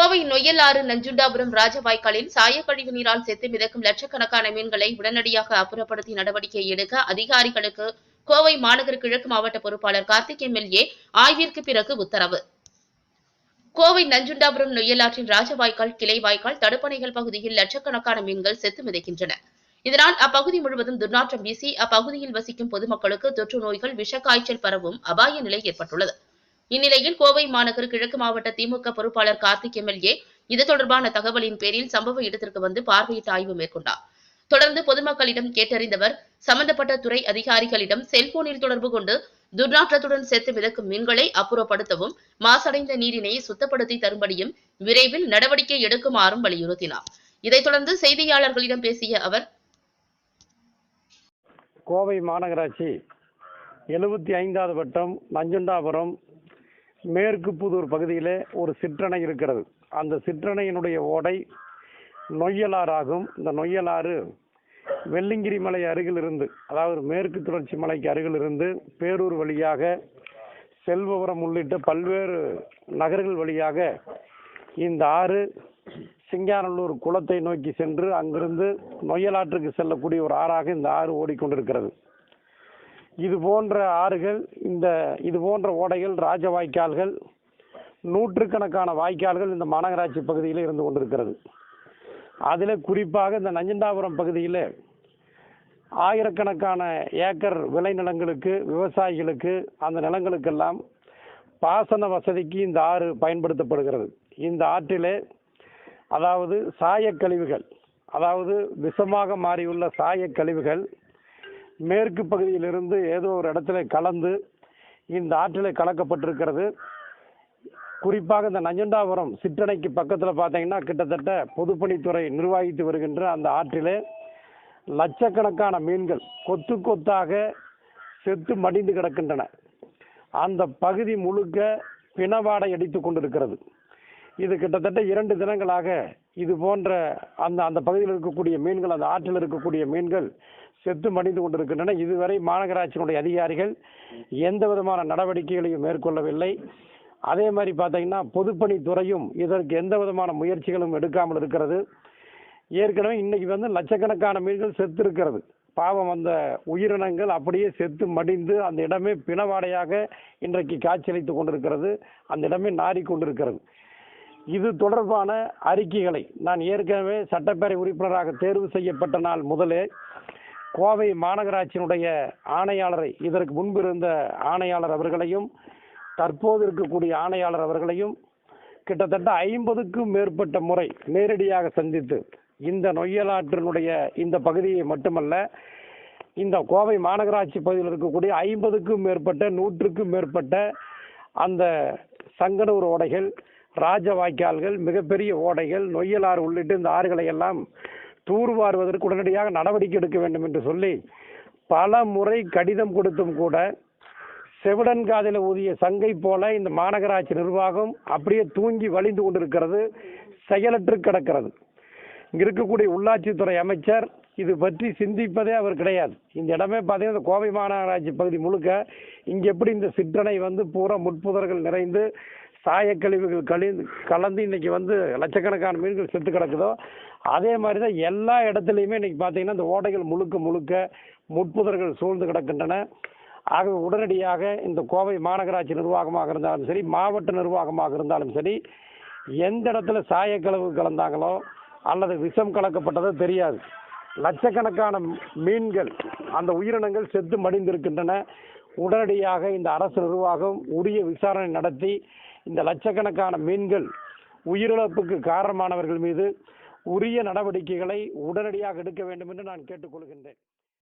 கோவை நொய்யலாறு நஞ்சுண்டாபுரம் ராஜவாய்க்காலில் சாயக்கழிவு நீரால் செத்து மிதக்கும் லட்சக்கணக்கான மீன்களை உடனடியாக அப்புறப்படுத்தி நடவடிக்கை எடுக்க அதிகாரிகளுக்கு கோவை மாநகர கிழக்கு மாவட்ட பொறுப்பாளர் கார்த்திக் எம்எல்ஏ ஆய்விற்கு பிறகு உத்தரவு. கோவை நஞ்சுண்டாபுரம் நொய்யலாற்றின் ராஜவாய்க்கால் கிளை வாய்க்கால் தடுப்பணைகள் பகுதியில் லட்சக்கணக்கான மீன்கள் செத்து மிதக்கின்றன. இதனால் அப்பகுதி முழுவதும் துர்நாற்றம் வீசி அப்பகுதியில் வசிக்கும் பொதுமக்களுக்கு தொற்று நோய்கள் விஷக்காய்ச்சல் பரவும் அபாய நிலை ஏற்பட்டுள்ளது. இந்நிலையில் கோவை மாநகர் கிழக்கு மாவட்ட திமுக பொறுப்பாளர் கார்த்திக் எம்எல்ஏ இது தொடர்பான தகவலின் பேரில் சம்பவ இடத்திற்கு வந்து பார்வையிட்டு ஆய்வு மேற்கொண்டார். தொடர்ந்து பொதுமக்களிடம் கேட்டறிந்தவர் சம்பந்தப்பட்ட துறை அதிகாரிகளிடம் செல்போனில் தொடர்பு கொண்டு துர்நாற்றத்துடன் சேர்த்து மிதக்கும் மீன்களை அப்புறப்படுத்தவும் மாசடைந்த நீரினை சுத்தப்படுத்தி தரும்படியும் விரைவில் நடவடிக்கை எடுக்குமாறும் வலியுறுத்தினார். இதைத் தொடர்ந்து செய்தியாளர்களிடம் பேசிய அவர் கோவை மாநகராட்சி எழுபத்தி ஐந்தாவது வட்டம் நஞ்சுண்டாபுரம் மேற்கு புதூர் பகுதியிலே ஒரு சிற்றணை இருக்கிறது. அந்த சிற்றணையினுடைய ஓடை நொய்யலாறாகும். இந்த நொய்யலாறு வெள்ளிங்கிரி மலை அருகிலிருந்து அதாவது மேற்கு தொடர்ச்சி மலைக்கு அருகிலிருந்து பேரூர் வழியாக செல்வபுரம் உள்ளிட்ட பல்வேறு நகர்கள் வழியாக இந்த ஆறு சிங்காநல்லூர் குளத்தை நோக்கி சென்று அங்கிருந்து நொய்யலாற்றுக்கு செல்லக்கூடிய ஒரு ஆறாக இந்த ஆறு ஓடிக்கொண்டிருக்கிறது. இது போன்ற ஆறுகள் இந்த இது போன்ற ஓடைகள் ராஜ வாய்க்கால்கள் நூற்றுக்கணக்கான வாய்க்கால்கள் இந்த மாநகராட்சி பகுதியில் இருந்து கொண்டிருக்கிறது. அதில் குறிப்பாக இந்த நஞ்சண்டாபுரம் பகுதியில் ஆயிரக்கணக்கான ஏக்கர் விளைநிலங்களுக்கு விவசாயிகளுக்கு அந்த நிலங்களுக்கெல்லாம் பாசன வசதிக்கு இந்த ஆறு பயன்படுத்தப்படுகிறது. இந்த ஆற்றிலே அதாவது சாயக்கழிவுகள் அதாவது விஷமாக மாறியுள்ள சாயக்கழிவுகள் மேற்கு பகுதியிலிருந்து ஏதோ ஒரு இடத்துல கலந்து இந்த ஆற்றில் கலக்கப்பட்டிருக்கிறது. குறிப்பாக இந்த நஞ்சண்டாபுரம் சிற்றணைக்கு பக்கத்தில் பார்த்தீங்கன்னா கிட்டத்தட்ட பொதுப்பணித்துறை நிர்வகித்து வருகின்ற அந்த ஆற்றிலே லட்சக்கணக்கான மீன்கள் கொத்து கொத்தாக செத்து மடிந்து கிடக்கின்றன. அந்த பகுதி முழுக்க பிணவாடை அடித்து கொண்டிருக்கிறது. இது கிட்டத்தட்ட இரண்டு தினங்களாக இது போன்ற அந்த அந்த பகுதியில் இருக்கக்கூடிய மீன்கள் அந்த ஆற்றில் இருக்கக்கூடிய மீன்கள் செத்து மடிந்து கொண்டிருக்கின்றன. இதுவரை மாநகராட்சியினுடைய அதிகாரிகள் எந்த விதமான நடவடிக்கைகளையும் மேற்கொள்ளவில்லை. அதே மாதிரி பார்த்தீங்கன்னா பொதுப்பணித்துறையும் இதற்கு எந்த விதமான முயற்சிகளும் எடுக்காமல் இருக்கிறது. ஏற்கனவே இன்னைக்கு வந்து லட்சக்கணக்கான மீன்கள் செத்து இருக்கிறது. பாவம் அந்த உயிரினங்கள் அப்படியே செத்து மடிந்து அந்த இடமே பிணவாடையாக இன்றைக்கு காய்ச்சலித்து கொண்டிருக்கிறது. அந்த இடமே நாரி கொண்டிருக்கிறது. இது தொடர்பான அறிக்கைகளை நான் ஏற்கனவே சட்டப்பேரவை உறுப்பினராக தேர்வு செய்யப்பட்ட நாள் முதலே கோவை மாநகராட்சியினுடைய ஆணையாளரை இதற்கு முன்பு இருந்த ஆணையாளர் அவர்களையும் தற்போது இருக்கக்கூடிய ஆணையாளர் அவர்களையும் கிட்டத்தட்ட ஐம்பதுக்கும் மேற்பட்ட முறை நேரடியாக சந்தித்து இந்த நொய்யலாற்றினுடைய இந்த பகுதியை மட்டுமல்ல இந்த கோவை மாநகராட்சி பகுதியில் இருக்கக்கூடிய ஐம்பதுக்கும் மேற்பட்ட நூற்றுக்கும் மேற்பட்ட அந்த சங்கனூர் ஓடைகள் ராஜ வாய்க்கால்கள் மிகப்பெரிய ஓடைகள் நொய்யலாறு உள்ளிட்ட இந்த ஆறுகளை எல்லாம் தூர்வாருவதற்கு உடனடியாக நடவடிக்கை எடுக்க வேண்டும் என்று சொல்லி பல முறை கடிதம் கொடுத்தும் கூட செவிடன் காதில் ஊதிய சங்கை போல இந்த மாநகராட்சி நிர்வாகம் அப்படியே தூங்கி வழிந்து கொண்டிருக்கிறது செயலற்று கிடக்கிறது. இங்கே இருக்கக்கூடிய உள்ளாட்சித்துறை அமைச்சர் இது பற்றி சிந்திப்பதே அவர் கிடையாது. இந்த இடமே பார்த்தீங்கன்னா இந்த கோவை மாநகராட்சி பகுதி முழுக்க இங்க எப்படி இந்த சிற்றணை வந்து பூரா முட்புதர்கள் நிறைந்து சாயக்கழிவுகள் கழிந்து கலந்து இன்னைக்கு வந்து லட்சக்கணக்கான மீன்கள் செத்து கிடக்குதோ அதே மாதிரி தான் எல்லா இடத்துலையுமே இன்னைக்கு பார்த்தீங்கன்னா இந்த ஓடைகள் முழுக்க முழுக்க முட்புதர்கள் சூழ்ந்து கிடக்கின்றன. ஆக உடனடியாக இந்த கோவை மாநகராட்சி நிர்வாகமாக இருந்தாலும் சரி மாவட்ட நிர்வாகமாக இருந்தாலும் சரி எந்த இடத்துல சாயக்கழிவு கலந்தாங்களோ அல்லது விஷம் கலக்கப்பட்டதோ தெரியாது. லட்சக்கணக்கான மீன்கள் அந்த உயிரினங்கள் செத்து மடிந்திருக்கின்றன. உடனடியாக இந்த அரசு நிர்வாகம் உரிய விசாரணை நடத்தி இந்த லட்சக்கணக்கான மீன்கள் உயிரிழப்புக்கு காரணமானவர்கள் மீது உரிய நடவடிக்கைகளை உடனடியாக எடுக்க வேண்டும் என்று நான் கேட்டுக்கொள்கின்றேன்.